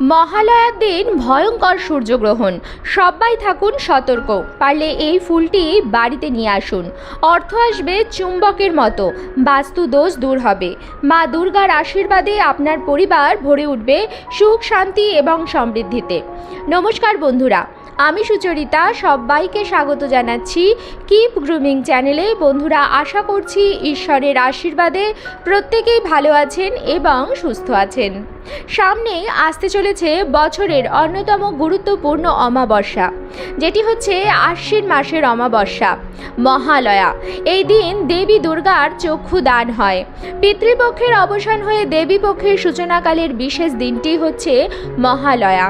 মহালয়ার দিন ভয়ঙ্কর সূর্যগ্রহণ। সবাই থাকুন সতর্ক। পারলে এই ফুলটি বাড়িতে নিয়ে আসুন। অর্থ আসবে চুম্বকের মতো। বাস্তু দোষ দূর হবে। মা দুর্গার আশীর্বাদে আপনার পরিবার ভরে উঠবে সুখ, শান্তি এবং সমৃদ্ধিতে। নমস্কার বন্ধুরা। আমি সুচরিতা। সবাইকে স্বাগত জানাচ্ছি কিপ গ্রুমিং চ্যানেলে। বন্ধুরা, আশা করছি ঈশ্বরের আশীর্বাদে প্রত্যেকেই ভালো আছেন এবং সুস্থ আছেন। সামনে আসতে চলেছে বছরের অন্যতম গুরুত্বপূর্ণ অমাবস্যা, যেটি হচ্ছে আশ্বিন মাসের অমাবস্যা, মহালয়া। এই দিন দেবী দুর্গার চক্ষু দান হয়। পিতৃপক্ষের অবসান হয়ে দেবী পক্ষের সূচনাকালের বিশেষ দিনটি হচ্ছে মহালয়া।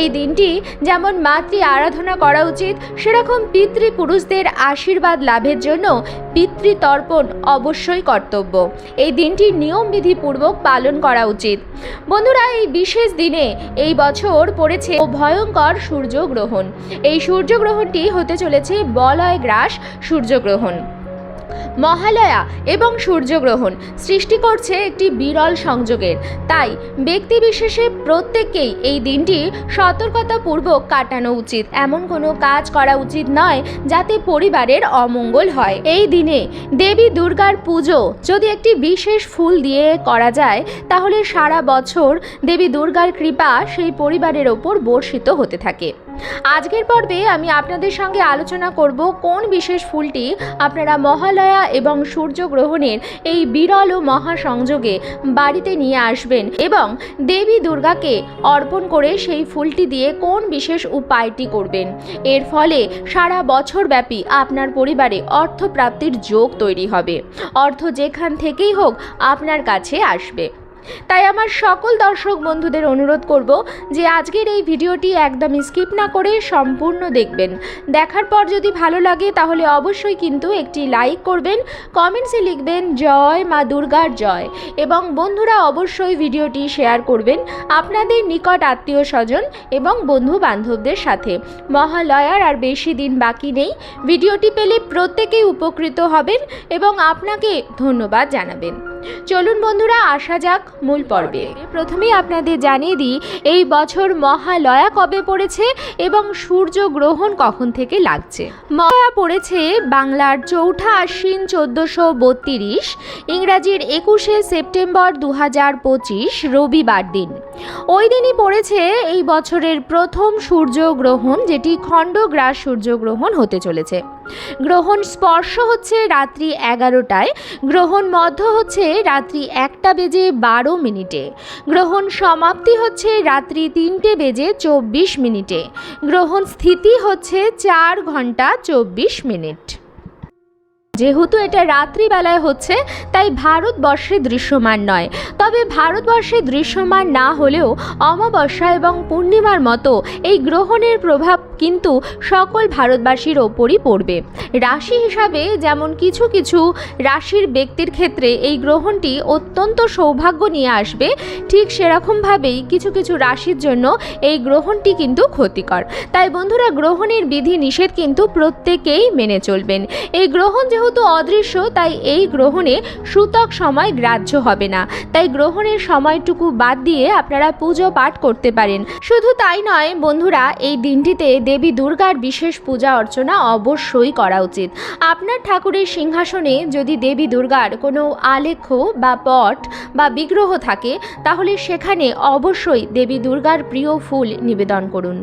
এই দিনটি যেমন মাতৃ আরাধনা করা উচিত, সেরকম পিতৃপুরুষদের আশীর্বাদ লাভের জন্য পিতৃতর্পণ অবশ্যই কর্তব্য। এই দিনটি নিয়মবিধিপূর্বক পালন করা উচিত। বন্ধুরা, এই বিশেষ দিনে এই বছর পড়েছে ভয়ঙ্কর সূর্যগ্রহণ। এই সূর্যগ্রহণটি হতে চলেছে বলয় গ্রাস সূর্যগ্রহণ। মহালয়া এবং সূর্যগ্রহণ সৃষ্টি করছে একটি বিরল সংযোগের। তাই ব্যক্তিবিশেষে প্রত্যেককেই এই দিনটি সতর্কতাপূর্বক কাটানো উচিত। এমন কোনো কাজ করা উচিত নয় যাতে পরিবারের অমঙ্গল হয়। এই দিনে দেবী দুর্গার পুজো যদি একটি বিশেষ ফুল দিয়ে করা যায়, তাহলে সারা বছর দেবী দুর্গার কৃপা সেই পরিবারের ওপর বর্ষিত হতে থাকে। আজকের পর্বে আমি আপনাদের সঙ্গে আলোচনা করব কোন বিশেষ ফুলটি আপনারা মহালয়া এবং সূর্যগ্রহণের এই বিরল ও মহাসংযোগে বাড়িতে নিয়ে আসবেন এবং দেবী দুর্গাকে অর্পণ করে সেই ফুলটি দিয়ে কোন বিশেষ উপায়টি করবেন। এর ফলে সারা বছর ব্যাপী আপনার পরিবারে অর্থপ্রাপ্তির যোগ তৈরি হবে। অর্থ যেখান থেকেই হোক আপনার কাছে আসবে। তাই আমার সকল দর্শক বন্ধুদের অনুরোধ করব যে আজকের এই ভিডিওটি একদম স্কিপ না করে সম্পূর্ণ দেখবেন। দেখার পর যদি ভালো লাগে তাহলে অবশ্যই কিন্তু একটি লাইক করবেন, কমেন্টসে লিখবেন, জয় মা দুর্গার জয় এবং বন্ধুরা অবশ্যই ভিডিওটি শেয়ার করবেন আপনাদের নিকট আত্মীয় স্বজন এবং বন্ধু বান্ধবদের সাথে মহালয়ার আর বেশি দিন বাকি নেই। ভিডিওটি পেলে প্রত্যেকেই উপকৃত হবেন এবং আপনাকে ধন্যবাদ জানাবেন। চলুন বন্ধুরা, আসা যাক মূল পর্বে। প্রথমেই আপনাদের জানিয়ে দিই, এই বছর মহালয়া কবে পড়েছে এবং সূর্য গ্রহণ কখন থেকে লাগছে? মহালয়া পড়েছে বাংলার চৌঠা আশ্বিন চোদ্দোশো বত্রিশ, ইংরাজির একুশে সেপ্টেম্বর দু হাজার পঁচিশ, রবিবার দিন। ওই দিনই পড়েছে এই বছরের প্রথম সূর্যগ্রহণ যেটি খণ্ডগ্রাস সূর্যগ্রহণ হতে চলেছে। গ্রহণ স্পর্শ হচ্ছে রাত্রি এগারোটায়, গ্রহণ মধ্য হচ্ছে রাত্রি একটা বেজে বারো মিনিটে, গ্রহণ সমাপ্তি হচ্ছে রাত্রি তিনটে বেজে চব্বিশ মিনিটে, গ্রহণ স্থিতি হচ্ছে চার ঘণ্টা চব্বিশ মিনিট। যেহেতু এটা রাত্রিবেলায় হচ্ছে, তাই ভারতবর্ষে দৃশ্যমান নয়। তবে ভারতবর্ষে দৃশ্যমান না হলেও অমাবস্যা এবং পূর্ণিমার মতো এই গ্রহণের প্রভাব কিন্তু সকল ভারতবাসীর ওপরই পড়বে। রাশি হিসাবে যেমন কিছু কিছু রাশির ব্যক্তির ক্ষেত্রে এই গ্রহণটি অত্যন্ত সৌভাগ্য নিয়ে আসবে, ঠিক সেরকমভাবেই কিছু কিছু রাশির জন্য এই গ্রহণটি কিন্তু ক্ষতিকর। তাই বন্ধুরা, গ্রহণের বিধি নিষেধ কিন্তু প্রত্যেকেই মেনে চলবেন। এই গ্রহণ যেহেতু অদৃশ্য, তাই এই গ্রহণে সূতক সময় গ্রাহ্য হবে না। তাই গ্রহণের সময়টুকু বাদ দিয়ে আপনারা পুজো পাঠ করতে পারেন। শুধু তাই নয় বন্ধুরা, এই দিনটিতে দেবী দুর্গার বিশেষ পূজা অর্চনা অবশ্যই করা উচিত। আপনার ঠাকুরের সিংহাসনে যদি দেবী দুর্গার কোনো আলেখ্য বা পট বা বিগ্রহ থাকে, তাহলে সেখানে অবশ্যই দেবী দুর্গার প্রিয় ফুল নিবেদন করুন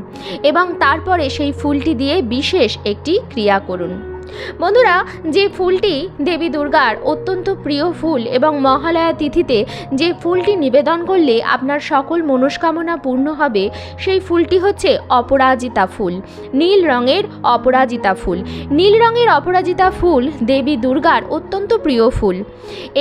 এবং তারপরে সেই ফুলটি দিয়ে বিশেষ একটি ক্রিয়া করুন। বন্ধুরা, যে ফুলটি দেবী দুর্গার অত্যন্ত প্রিয় ফুল এবং মহালয়া তিথিতে যে ফুলটি নিবেদন করলে আপনার সকল মনস্কামনা পূর্ণ হবে, সেই ফুলটি হচ্ছে অপরাজিতা ফুল। নীল রঙের অপরাজিতা ফুল। নীল রঙের অপরাজিতা ফুল দেবী দুর্গার অত্যন্ত প্রিয় ফুল।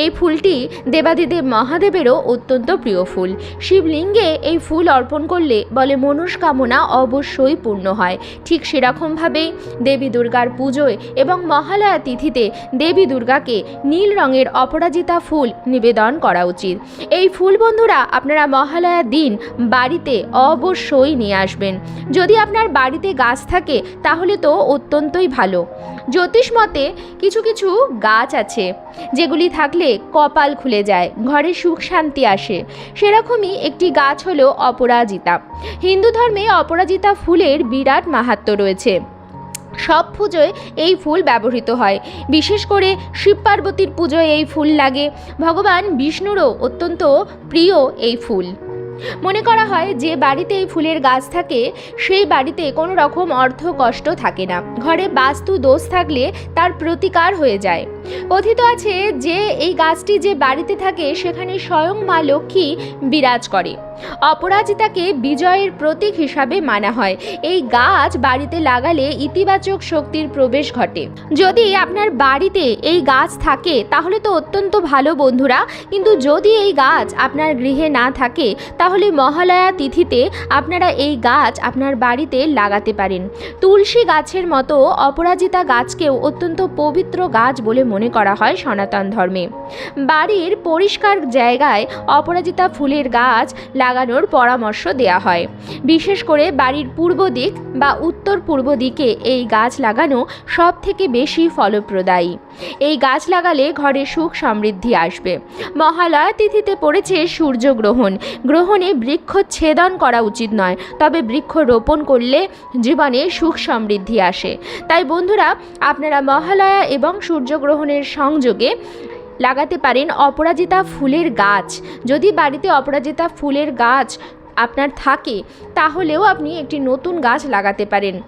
এই ফুলটি দেবাদিদেব মহাদেবেরও অত্যন্ত প্রিয় ফুল। শিবলিঙ্গে এই ফুল অর্পণ করলে বলে মনস্কামনা অবশ্যই পূর্ণ হয়। ঠিক সেরকমভাবেই দেবী দুর্গার পুজোয় এবং মহালয়া তিথিতে দেবী দুর্গাকে নীল রঙের অপরাজিতা ফুল নিবেদন করা উচিত। এই ফুল বন্ধুরা, আপনারা মহালয়ার দিন বাড়িতে অবশ্যই নিয়ে আসবেন। যদি আপনার বাড়িতে গাছ থাকে, তাহলে তো অত্যন্তই ভালো। জ্যোতিষ মতে, কিছু কিছু গাছ আছে, যেগুলি থাকলে কপাল খুলে যায়, ঘরে সুখ শান্তি আসে। সেরকমই একটি গাছ হলো অপরাজিতা। হিন্দু ধর্মে অপরাজিতা ফুলের বিরাট মাহাত্ম্য রয়েছে। সব পুজোয় এই ফুল ব্যবহৃত হয়। বিশেষ করে শিব পার্বতীর পুজোয় এই ফুল লাগে। ভগবান বিষ্ণুরও অত্যন্ত প্রিয় এই ফুল। মনে করা হয় যে বাড়িতে এই ফুলের গাছ থাকে, সেই বাড়িতে কোনো রকম অর্থ কষ্ট থাকে না। ঘরে বাস্তু দোষ থাকলে তার প্রতিকার হয়ে যায়। কথিত আছে যে এই গাছটি যে বাড়িতে থাকে, সেখানে স্বয়ং মা লক্ষ্মী বিরাজ করে। অপরাজিতাকে বিজয়ের প্রতীক হিসাবে মানা হয়। এই গাছ বাড়িতে লাগালে ইতিবাচক শক্তির প্রবেশ ঘটে। যদি আপনার বাড়িতে এই গাছ থাকে, তাহলে তো অত্যন্ত ভালো বন্ধুরা। কিন্তু যদি এই গাছ আপনার গৃহে না থাকে, তাহলে মহালয়া তিথিতে আপনারা এই গাছ আপনার বাড়িতে লাগাতে পারেন। তুলসী গাছের মতো অপরাজিতা গাছকেও অত্যন্ত পবিত্র গাছ বলে মনে করা হয় সনাতন ধর্মে। বাড়ির পরিষ্কার জায়গায় অপরাজিতা ফুলের গাছ লাগানোর পরামর্শ দেওয়া হয়। বিশেষ করে বাড়ির পূর্ব দিক বা উত্তর পূর্ব দিকে এই গাছ লাগানো সব থেকে বেশি ফলপ্রদায়ী। এই গাছ লাগালে ঘরে সুখ সমৃদ্ধি আসবে। মহালয়া তিথিতে পড়েছে সূর্যগ্রহণ। গ্রহণে বৃক্ষ ছেদন করা উচিত নয়, তবে বৃক্ষ রোপণ করলে জীবনে সুখ সমৃদ্ধি আসে। তাই বন্ধুরা, আপনারা মহালয়া এবং সূর্যগ্রহণের সংযোগে লাগাতে পারেন অপরাজিতা ফুলের গাছ। যদি বাড়িতে অপরাজিতা ফুলের গাছ আপনার থাকে, তাহলেও আপনি একটি নতুন গাছ লাগাতে পারেন।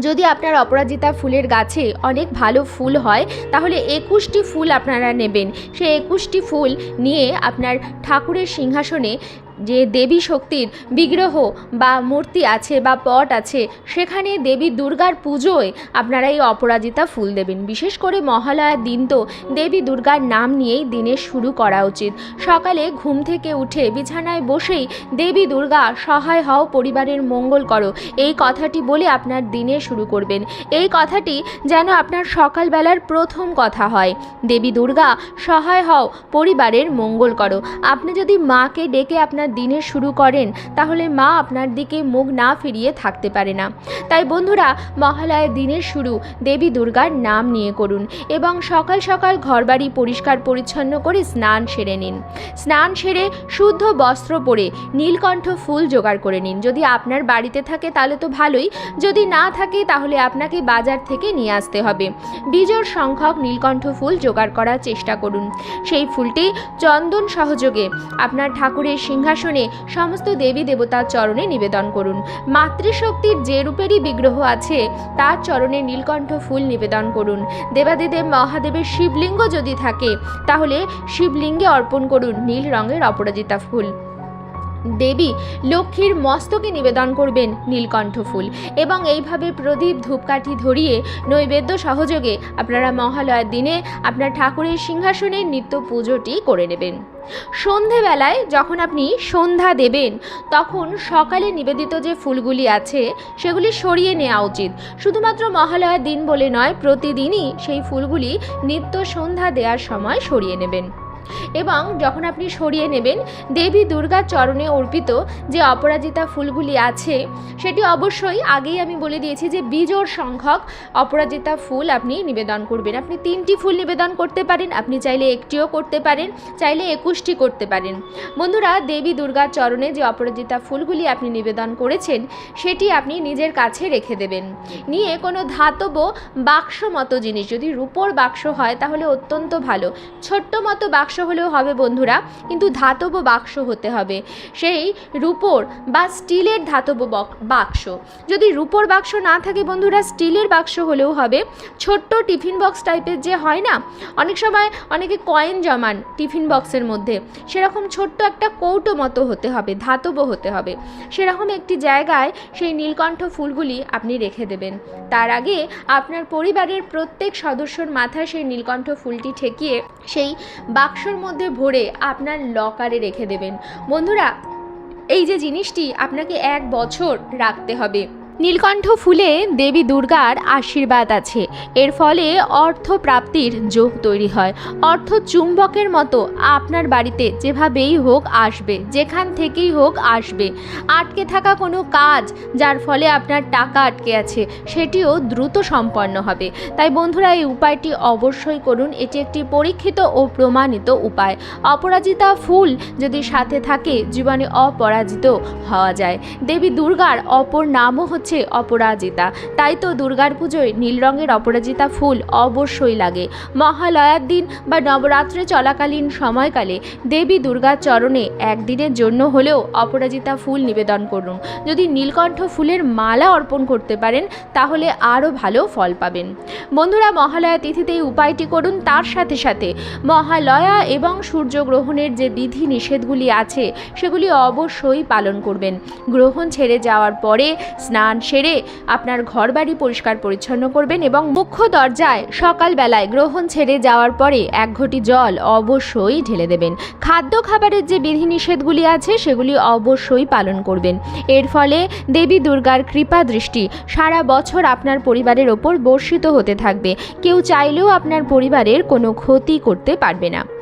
যদি আপনার অপরাজিতা ফুলের গাছে অনেক ভালো ফুল হয়, তাহলে একুশটি ফুল আপনারা নেবেন। সেই একুশটি ফুল নিয়ে আপনার ঠাকুরের সিংহাসনে যে দেবী শক্তির বিগ্রহ বা মূর্তি আছে বা পট আছে, সেখানে দেবী দুর্গার পুজোয় আপনারা এই অপরাজিতা ফুল দেবেন। বিশেষ করে মহালয়ার দিন তো দেবী দুর্গার নাম নিয়েই দিনের শুরু করা উচিত। সকালে ঘুম থেকে উঠে বিছানায় বসেই দেবী দুর্গা সহায় হও, পরিবারের মঙ্গল করো। এই কথাটি বলে আপনার দিনে শুরু করবেন। এই কথাটি যেন আপনার সকালবেলার প্রথম কথা হয়। দেবী দুর্গা সহায় হও, পরিবারের মঙ্গল করো। আপনি যদি মাকে ডেকে আপনার দিনের শুরু করেন, তাহলে মা আপনার দিকে মুখ না ফিরিয়ে থাকতে পারে না। তাই বন্ধুরা মহালয়ার দিনের শুরু, দেবী দুর্গার নাম নিয়ে করুন এবং সকাল সকাল ঘরবাড়ি পরিষ্কার পরিচ্ছন্ন করে স্নান সেরে নিন। স্নান সেরে শুদ্ধ বস্ত্র পরে নীলকণ্ঠ ফুল জোগাড় করে নিন। যদি আপনার বাড়িতে থাকে তাহলে তো ভালোই, যদি না থাকে তাহলে আপনাকে বাজার থেকে নিয়ে আসতে হবে। বিজোড় সংখ্যক নীলকণ্ঠ ফুল জোগাড় করার চেষ্টা করুন। সেই ফুলটি চন্দন সহযোগে আপনার ঠাকুরের সিংহাসনে সমস্ত দেবী দেবতার চরণে নিবেদন করুন। মাতৃশক্তির যে রূপেরই বিগ্রহ আছে, তার চরণে নীলকণ্ঠ ফুল নিবেদন করুন। দেবাদিদেব মহাদেবের শিবলিঙ্গ যদি থাকে, তাহলে শিবলিঙ্গে অর্পণ করুন নীল রঙের অপরাজিতা ফুল। দেবী লক্ষ্মীর মস্তকে নিবেদন করবেন নীলকণ্ঠ ফুল। এবং এইভাবে প্রদীপ ধূপকাঠি ধরিয়ে নৈবেদ্য সহযোগে আপনারা মহালয়ার দিনে আপনার ঠাকুরের সিংহাসনে নিত্য পুজোটি করে নেবেন। সন্ধেবেলায় যখন আপনি সন্ধ্যা দেবেন, তখন সকালে নিবেদিত যে ফুলগুলি আছে, সেগুলি সরিয়ে নেওয়া উচিত। শুধুমাত্র মহালয়ার দিন বলে নয়, প্রতিদিনই সেই ফুলগুলি নিত্য সন্ধ্যা দেওয়ার সময় সরিয়ে নেবেন। এবং যখন আপনি সরিয়ে নেবেন, দেবী দুর্গার চরণে অর্পিত যে অপরাজিতা ফুলগুলি আছে, সেটি অবশ্যই আগেই আমি বলে দিয়েছি যে বিজোড় সংখ্যক অপরাজিতা ফুল আপনি নিবেদন করবেন। আপনি তিনটি ফুল নিবেদন করতে পারেন, আপনি চাইলে একটিও করতে পারেন, চাইলে একুশটি করতে পারেন। বন্ধুরা, দেবী দুর্গার চরণে যে অপরাজিতা ফুলগুলি আপনি নিবেদন করেছেন, সেটি আপনি নিজের কাছে রেখে দেবেন। নিয়ে কোনো ধাতব বাক্স মতো জিনিস, যদি রূপোর বাক্স হয়, তাহলে অত্যন্ত ভালো। ছোট্ট মতো বাক্স হলেও হবে বন্ধুরা, কিন্তু ধাতব বাক্স হতে হবে। সেই রূপোর বা স্টিলের ধাতব বাক্স। যদি রূপোর বাক্স না থাকে বন্ধুরা, স্টিলের বাক্স হলেও হবে। ছোট্ট টিফিন বক্স টাইপের যে হয় না, অনেক সময় অনেকে কয়েন জমান টিফিন বক্সের মধ্যে। সেরকম ছোট্ট একটা কৌটো মতো হতে হবে, ধাতব হতে হবে। সেরকম একটি জায়গায় সেই নীলকণ্ঠ ফুলগুলি আপনি রেখে দেবেন। তার আগে আপনার পরিবারের প্রত্যেক সদস্যর মাথায় সেই নীলকণ্ঠ ফুলটি ঠেকিয়ে সেই বাক্সর মধ্যে ভরে আপনার লকারে রেখে দেবেন। বন্ধুরা, এই যে জিনিসটি, আপনাকে এক বছর রাখতে হবে। নীলকণ্ঠ ফুলে দেবী দুর্গার আশীর্বাদ আছে। এর ফলে অর্থ প্রাপ্তির যোগ তৈরি হয়। অর্থ চুম্বকের মতো আপনার বাড়িতে যেভাবেই হোক আসবে, যেখান থেকেই হোক আসবে। আটকে থাকা কোনো কাজ যার ফলে আপনার টাকা আটকে আছে, সেটিও দ্রুত সম্পন্ন হবে। তাই বন্ধুরা, এই উপায়টি অবশ্যই করুন। এটি একটি পরীক্ষিত ও প্রমাণিত উপায়। অপরাজিতা ফুল যদি সাথে থাকে, জীবনে অপরাজিত হওয়া যায়। দেবী দুর্গার অপর নামও হচ্ছে অপরাজিতা। তাই তো দুর্গার পুজোয় নীল রঙের অপরাজিতা ফুল অবশ্যই লাগে। মহালয়ার দিন বা নবরাত্রে চলাকালীন সময়কালে দেবী দুর্গার চরণে একদিনের জন্য হলেও অপরাজিতা ফুল নিবেদন করুন। যদি নীলকণ্ঠ ফুলের মালা অর্পণ করতে পারেন, তাহলে আরও ভালো ফল পাবেন। বন্ধুরা, মহালয়া তিথিতে এই উপায়টি করুন। তার সাথে সাথে মহালয়া এবং সূর্যগ্রহণের যে বিধি নিষেধগুলি আছে, সেগুলি অবশ্যই পালন করবেন। গ্রহণ ছেড়ে যাওয়ার পরে স্নান সেরে আপনার ঘরবাড়ি পরিষ্কার পরিচ্ছন্ন করবেন এবং মুখ্য দরজায় সকালবেলায় গ্রহণ ছেড়ে যাওয়ার পরে এক ঘটি জল অবশ্যই ঢেলে দেবেন। খাদ্য খাবারের যে বিধিনিষেধগুলি আছে, সেগুলি অবশ্যই পালন করবেন। এর ফলে দেবী দুর্গার কৃপা দৃষ্টি সারা বছর আপনার পরিবারের ওপর বর্ষিত হতে থাকবে। কেউ চাইলেও আপনার পরিবারের কোনো ক্ষতি করতে পারবে না।